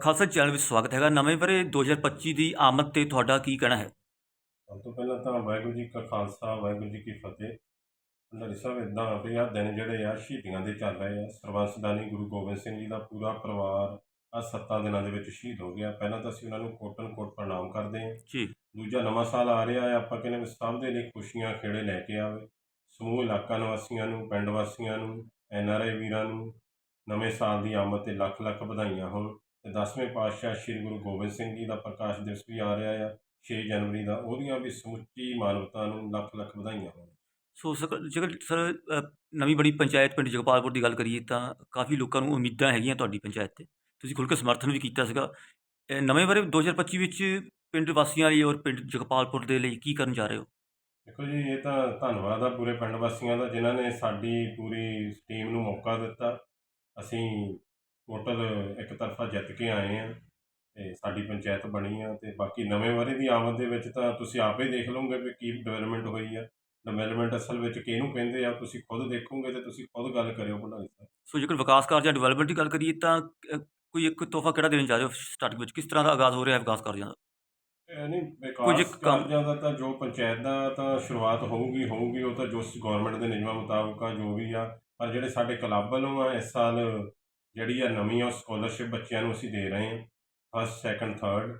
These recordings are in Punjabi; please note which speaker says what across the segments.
Speaker 1: ਖਾਲਸਾ ਚੈਨਲ ਵਿੱਚ ਸਵਾਗਤ ਹੈਗਾ। ਨਵੇਂ ਵਰੇ 2025 ਦੀ ਆਮਦ ਤੇ ਤੁਹਾਡਾ ਕੀ ਕਹਿਣਾ ਹੈ?
Speaker 2: ਸਭ ਤੋਂ ਪਹਿਲਾਂ ਤਾਂ ਵਾਹਿਗੁਰੂ ਜੀ ਕਾ ਖਾਲਸਾ ਵਾਹਿਗੁਰੂ ਜੀ ਕੀ ਫਤਿਹ। ਭੰਡਾਰੀ ਸਾਹਿਬ ਇਦਾਂ ਆ ਵੀ ਆਹ ਦਿਨ ਜਿਹੜੇ ਆ ਸ਼ਹੀਦੀਆਂ ਦੇ ਚੱਲ ਰਹੇ ਆ। ਸਰਬੰਸਦਾਨੀ ਗੁਰੂ ਗੋਬਿੰਦ ਸਿੰਘ ਜੀ ਦਾ ਪੂਰਾ ਪਰਿਵਾਰ ਆ ਸੱਤਾਂ ਦਿਨਾਂ ਦੇ ਵਿੱਚ ਸ਼ਹੀਦ ਹੋ ਗਿਆ। ਪਹਿਲਾਂ ਤਾਂ ਅਸੀਂ ਉਹਨਾਂ ਨੂੰ ਕੋਟਨ ਕੋਟ ਪ੍ਰਣਾਮ ਕਰਦੇ ਹਾਂ।
Speaker 1: ਜੀ।
Speaker 2: ਦੂਜਾ ਨਵਾਂ ਸਾਲ ਆ ਰਿਹਾ ਹੈ ਆਪਾਂ ਕਹਿੰਦੇ ਸਭ ਦੇ ਲਈ ਖੁਸ਼ੀਆਂ ਖੇੜੇ ਲੈ ਕੇ ਆਵੇ। ਸਮੂਹ ਇਲਾਕਾ ਨਿਵਾਸੀਆਂ ਨੂੰ ਪਿੰਡ ਵਾਸੀਆਂ ਨੂੰ ਐਨ ਆਰ ਆਈ ਵੀਰਾਂ ਨੂੰ ਨਵੇਂ ਸਾਲ ਦੀ ਆਮਦ ਤੇ ਲੱਖ ਲੱਖ ਵਧਾਈਆਂ ਹੋਣ। ਤੇ 10ਵੇਂ ਪਾਤਸ਼ਾਹ ਸ੍ਰੀ ਗੁਰੂ ਗੋਬਿੰਦ ਸਿੰਘ ਜੀ ਦਾ ਪ੍ਰਕਾਸ਼ ਦਿਵਸ ਵੀ ਆ ਰਿਹਾ ਆ 6 ਜਨਵਰੀ ਦਾ ਉਹਦੀਆਂ ਵੀ ਸਮੁੱਚੀ ਮਾਨਵਤਾ ਨੂੰ ਲੱਖ ਲੱਖ ਵਧਾਈਆਂ ਹੋਣ।
Speaker 1: ਸੋ ਜੇਕਰ ਸਰ ਨਵੀਂ ਬਣੀ ਪੰਚਾਇਤ ਪਿੰਡ ਜਗਪਾਲਪੁਰ ਦੀ ਗੱਲ ਕਰੀਏ ਤਾਂ ਕਾਫੀ ਲੋਕਾਂ ਨੂੰ ਉਮੀਦਾਂ ਹੈਗੀਆਂ ਤੁਹਾਡੀ ਪੰਚਾਇਤ ਤੇ। ਤੁਸੀਂ ਖੁੱਲ੍ਹ ਕੇ ਸਮਰਥਨ ਵੀ ਕੀਤਾ ਸੀਗਾ। ਨਵੇਂ ਵਰੇ 2025 ਵਿੱਚ ਪਿੰਡ ਵਾਸੀਆਂ ਲਈ ਔਰ ਪਿੰਡ ਜਗਪਾਲਪੁਰ ਦੇ ਲਈ ਕੀ ਕਰਨ ਜਾ ਰਹੇ ਹੋ?
Speaker 2: ਦੇਖੋ ਜੀ ਇਹ ਤਾਂ ਧੰਨਵਾਦ ਆ ਪੂਰੇ ਪਿੰਡ ਵਾਸੀਆਂ ਦਾ ਜਿਨ੍ਹਾਂ ਨੇ ਸਾਡੀ ਪੂਰੀ ਟੀਮ ਨੂੰ ਮੌਕਾ ਦਿੱਤਾ। ਅਸੀਂ ਟੋਟਲ ਇੱਕ ਤਰਫਾ ਜਿੱਤ ਕੇ ਆਏ ਆ ਤੇ ਸਾਡੀ ਪੰਚਾਇਤ ਬਣੀ ਆ ਤੇ ਬਾਕੀ ਨਵੇਂ ਵਰੇ ਦੀ ਆਮਦ ਦੇ ਵਿੱਚ ਤਾਂ ਤੁਸੀਂ ਆਪੇ ਦੇਖ ਲਓਗੇ ਵੀ ਕੀ ਡਿਵੈਲਪਮੈਂਟ ਹੋਈ ਆ। ਡਿਵੈਲਪਮੈਂਟ ਅਸਲ ਵਿੱਚ ਕਿਹਨੂੰ ਕਹਿੰਦੇ ਆ ਤੁਸੀਂ ਖੁਦ ਦੇਖੋਗੇ ਤੇ ਤੁਸੀਂ ਖੁਦ ਗੱਲ ਕਰਿਓ ਭੰਡਾਰੀ ਸਾਹਿਬ।
Speaker 1: ਸੋ ਜੇਕਰ ਵਿਕਾਸ ਕਾਰਜਾਂ ਡਿਵੈਲਪਮੈਂਟ ਦੀ ਗੱਲ ਕਰੀਏ ਤਾਂ ਕੋਈ ਇੱਕ ਤੋਹਫਾ ਕਿਹੜਾ ਦੇਣ ਜਾ ਰਹੇ ਹੋ ਸਟਾਰਟਿੰਗ ਵਿੱਚ? ਕਿਸ ਤਰ੍ਹਾਂ ਦਾ ਆਗਾਜ਼ ਹੋ ਰਿਹਾ ਹੈ ਵਿਕਾਸ ਕਾਰਜਾਂ ਦਾ?
Speaker 2: ਨਹੀਂ
Speaker 1: ਕੁਝ
Speaker 2: ਵਿਕਾਸ
Speaker 1: ਕੰਮ-
Speaker 2: ਕਾਰਜਾਂ ਦਾ ਤਾਂ ਜੋ ਪੰਚਾਇਤ ਦਾ ਤਾਂ ਸ਼ੁਰੂਆਤ ਹੋਊਗੀ ਹੋਊਗੀ ਉਹ ਤਾਂ ਜੋ ਗਵਰਨਮੈਂਟ ਦੇ ਨਿਯਮਾਂ ਮੁਤਾਬਕ ਆ ਜੋ ਵੀ ਆ। ਪਰ ਜਿਹੜੇ ਸਾਡੇ ਕਲੱਬ ਵੱਲੋਂ ਆ ਇਸ ਸਾਲ ਜਿਹੜੀ ਆ ਨਵੀਂ ਉਹ ਸਕਾਲਰਸ਼ਿਪ ਬੱਚਿਆਂ ਨੂੰ ਅਸੀਂ ਦੇ ਰਹੇ ਹਾਂ ਫਸਟ ਸੈਕੰਡ ਥਰਡ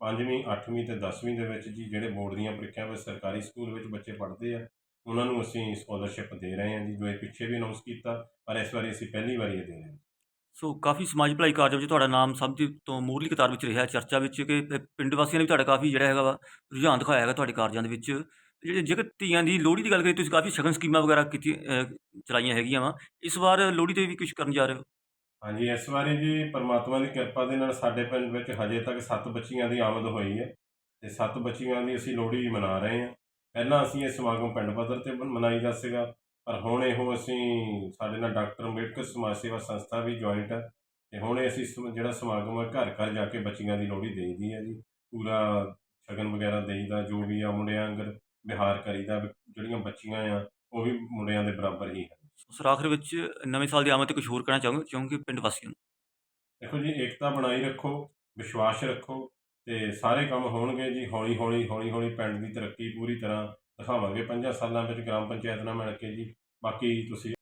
Speaker 2: ਪੰਜਵੀਂ, ਅੱਠਵੀਂ ਤੇ 10ਵੀਂ ਦੇ ਵਿੱਚ ਜੀ ਜਿਹੜੇ ਬੋਰਡ ਦੀਆਂ ਪ੍ਰੀਖਿਆ ਵਿੱਚ ਸਰਕਾਰੀ ਸਕੂਲ ਵਿੱਚ ਬੱਚੇ ਪੜ੍ਹਦੇ ਆ, ਉਹਨਾਂ ਨੂੰ ਅਸੀਂ ਸਕਾਲਰਸ਼ਿਪ ਦੇ ਰਹੇ ਹਾਂ ਜੀ, ਜੋ ਇਹ ਪਿੱਛੇ ਵੀ ਅਨਾਉਂਸ ਕੀਤਾ, ਪਰ ਇਸ ਵਾਰੀ ਅਸੀਂ ਪਹਿਲੀ ਵਾਰੀ ਇਹ ਦੇ ਰਹੇ ਹਾਂ।
Speaker 1: ਸੋ ਕਾਫੀ ਸਮਾਜ ਭਲਾਈ ਕਾਰਜ ਵਿੱਚ ਤੁਹਾਡਾ ਨਾਮ ਸਭ ਦੀ ਤੋਂ ਮੂਹਰਲੀ ਕਤਾਰ ਵਿੱਚ ਰਿਹਾ, ਚਰਚਾ ਵਿੱਚ, ਕਿ ਪਿੰਡ ਵਾਸੀਆਂ ਨੇ ਵੀ ਤੁਹਾਡਾ ਕਾਫੀ ਜਿਹੜਾ ਹੈਗਾ ਵਾ, ਰੁਝਾਨ ਦਿਖਾਇਆ ਹੈਗਾ ਤੁਹਾਡੇ ਕਾਰਜਾਂ ਦੇ ਵਿੱਚ। ਜਿਹੜੇ ਜੇਕਰ ਧੀਆਂ ਦੀ ਲੋਹੜੀ ਦੀ ਗੱਲ ਕਰੀਏ, ਤੁਸੀਂ ਕਾਫੀ ਸ਼ਗਨ ਸਕੀਮਾਂ ਵਗੈਰਾ ਕੀਤੀ ਚਲਾਈਆਂ ਹੈਗੀਆਂ ਵਾ, ਇਸ ਵਾਰ ਲੋਹੜੀ ਤੇ ਵੀ ਕੁਝ ਕਰਨ ਜਾ ਰਹੇ ਹੋ?
Speaker 2: ਹਾਂਜੀ, ਇਸ ਵਾਰੀ ਜੀ ਪਰਮਾਤਮਾ ਦੀ ਕਿਰਪਾ ਦੇ ਨਾਲ ਸਾਡੇ ਪਿੰਡ ਵਿੱਚ ਹਜੇ ਤੱਕ 7 ਬੱਚੀਆਂ ਦੀ ਆਮਦ ਹੋਈ ਹੈ ਤੇ 7 ਬੱਚੀਆਂ ਦੀ ਅਸੀਂ ਲੋਹੜੀ ਮਨਾ ਰਹੇ ਹਾਂ। ਪਹਿਲਾਂ ਅਸੀਂ ਇਹ ਸਮਾਗਮ ਪਿੰਡ ਪੱਧਰ ਤੇ ਬ- ਮਨਾਈਦਾ ਸੀਗਾ, ਪਰ ਹੁਣ ਇਹੋ ਅਸੀਂ ਸਾਡੇ ਨਾਲ ਡਾਕਟਰ ਅੰਬੇਡਕਰ ਸਮਾਜ ਸੇਵਾ ਸੰਸਥਾ ਵੀ ਜੁਆਇੰਟ ਹੈ ਤੇ ਹੁਣ ਅਸੀਂ ਸਮ- ਜਿਹੜਾ ਸਮਾਗਮ ਹੈ ਘਰ ਘਰ ਜਾ ਕੇ ਬੱਚੀਆਂ ਦੀ ਲੋਹੜੀ ਦੇਈਦੀ ਹੈ ਜੀ। ਪੂਰਾ ਸ਼ਗਨ ਵਗੈਰਾ ਦੇਈਦਾ, ਜੋ ਵੀ ਆ ਮੁੰਡਿਆਂ ਅੰਗਰ ਵਿਹਾਰ ਕਰੀਦਾ, ਵੀ ਜਿਹੜੀਆਂ ਬੱਚੀਆਂ ਆ, ਉਹ ਵੀ ਮੁੰਡਿਆਂ ਦੇ ਬਰਾਬਰ ਹੀ ਹੈ
Speaker 1: ਸਰ, ਆਖਰ ਵਿੱਚ ਨਵੇਂ ਸਾਲ ਦੀ ਆਮਦ ਤੇ ਕੁਝ ਹੋਰ ਕਹਿਣਾ ਚਾਹੋਗੇ? ਚਾਹੋਗੇ ਪਿੰਡ ਵਾਸੀਆਂ ਨੂੰ।
Speaker 2: ਦੇਖੋ ਜੀ, ਏਕਤਾ ਬਣਾਈ ਰੱਖੋ, ਵਿਸ਼ਵਾਸ ਰੱਖੋ ਤੇ ਸਾਰੇ ਕੰਮ ਹੋਣਗੇ ਜੀ। ਹੌਲੀ ਹੌਲੀ ਹੌਲੀ ਹੌਲੀ ਪਿੰਡ ਦੀ ਤਰੱਕੀ ਪੂਰੀ ਤਰ੍ਹਾਂ ਦਿਖਾਵਾਂਗੇ। ਪੰਜਾਂ ਸਾਲਾਂ ਵਿੱਚ ਗ੍ਰਾਮ ਪੰਚਾਇਤ ਨਾਲ ਮਿਲ ਕੇ ਜੀ। ਬਾਕੀ ਤੁਸੀਂ